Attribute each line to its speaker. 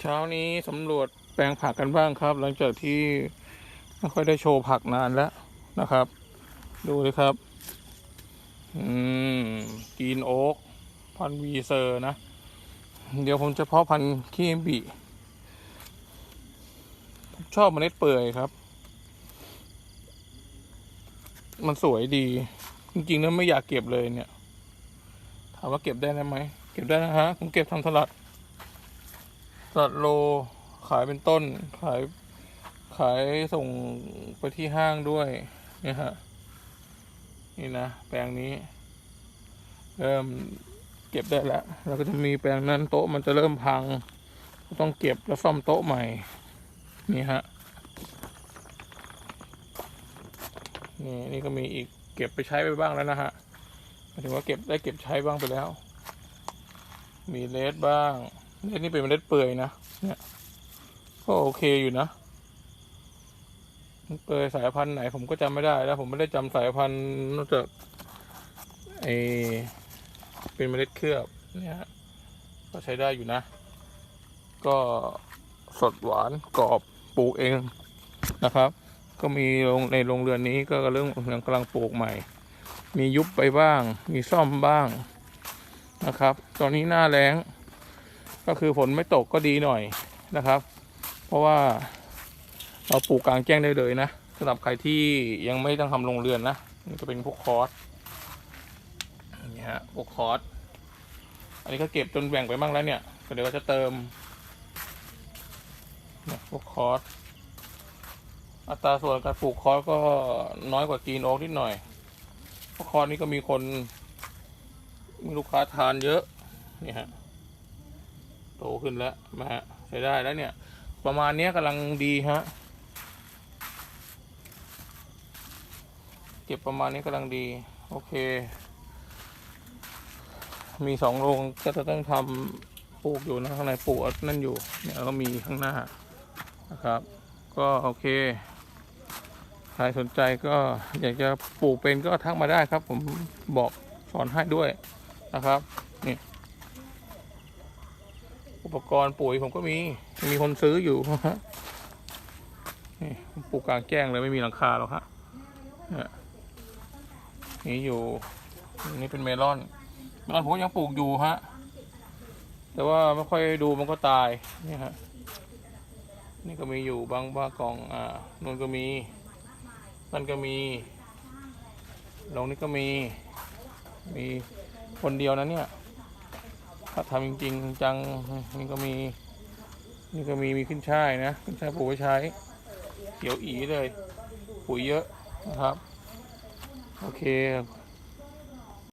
Speaker 1: เช้านี้สำรวจแปลงผักกันบ้างครับ หลังจากที่ไม่ค่อยได้โชว์ผักนานแล้วนะครับ ดูเลยครับ อืมกีนโอ๊กพันวีเซอร์นะ เดี๋ยวผมจะเพาะพันธุ์คีเอมบิผมชอบเมล็ดเปื่อยครับ มันสวยดี จริงๆแล้วไม่อยากเก็บเลยเนี่ย ถามว่าเก็บได้ไหม เก็บได้นะฮะ ผมเก็บทำสลัด สัดโลขายเป็นต้น ขายขายส่งไปที่ห้างด้วยนี่ฮะนี่นะแปลงนี้ เริ่มเก็บได้แล้วแล้วก็จะมีแปลงนั้นโต๊ะมันจะเริ่มพัง ก็ต้องเก็บแล้วซ่อมโต๊ะใหม่ นี่ฮะนี่นี่ก็มีอีกเก็บไปใช้ไปบ้างแล้วนะฮะหมายถึงว่าเก็บได้เก็บใช้บ้างไปแล้ว มีเลสบ้าง เลสนี่เป็นเมล็ดเปื่อยนะ เนี่ยก็โอเคอยู่นะเปื่อยสายพันธุ์ไหนผมก็จำไม่ได้แล้ว ผมไม่ได้จำสายพันธุ์นอกจากไอเป็นเมล็ดเคลือบเนี่ยก็ใช้ได้อยู่นะ ก็สดหวานกรอบปลูกเองนะครับ ก็มีโรงในโรงเรือนนี้ก็เรื่องกำลังปลูกใหม่ มียุบไปบ้าง มีซ่อมบ้างนะครับ ตอนนี้หน้าแล้ง ก็คือฝนไม่ตกก็ดีหน่อยนะครับ เพราะว่าเราปลูกกลางแจ้งได้เลยนะสำหรับใครที่ยังไม่ต้องทำโรงเรือนนะนี่ก็เป็นพวกคอร์สนี่ฮะพวกคอร์สอันนี้ก็เก็บจนแบ่งไปบ้างแล้วเนี่ยเดี๋ยวก็จะเติมนี่พวกคอร์สอัตราส่วนการปลูกคอร์สก็น้อยกว่ากีนโอ๊กนิดหน่อยพราะคอร์สนี้ก็มีคนมีลูกค้าทานเยอะนี่ฮะ โตขึ้นแล้วนะฮะใช้ได้แล้วเนี่ย ประมาณเนี้ยกำลังดีฮะเก็บประมาณนี้กำลังดี โอเค มีสองโรงก็จะต้องทำปลูกอยู่นะข้างในปลูกนั่นอยู่ เนี่ยก็มีข้างหน้านะครับ ก็โอเคใครสนใจก็อยากจะปลูกเป็นก็ทักมาได้ครับ ผมบอกสอนให้ด้วยนะครับนี่ อุปกรณ์ปุ๋ยผมก็มี มีคนซื้ออยู่ฮะนี่ผมปลูกกลางแจ้งเลยไม่มีหลังคาหรอกฮะนี่อยู่ นี่เป็นเมลอน เมลอนผมก็ยังปลูกอยู่ฮะ แต่ว่าไม่ค่อยดูมันก็ตาย นี่ฮะ นี่ก็มีอยู่บางบากล่อง อ่านู่นก็มี นั่นก็มีลงนี้ก็มี มีคนเดียวนะเนี่ย ถ้าทำจริง ๆ จังนี่ก็มีนี่ก็มีมีขึ้นช่ายนะขึ้นช่ายปลูกไว้ใช้เขียวอีเลย ปุ๋ยเยอะนะครับ โอเค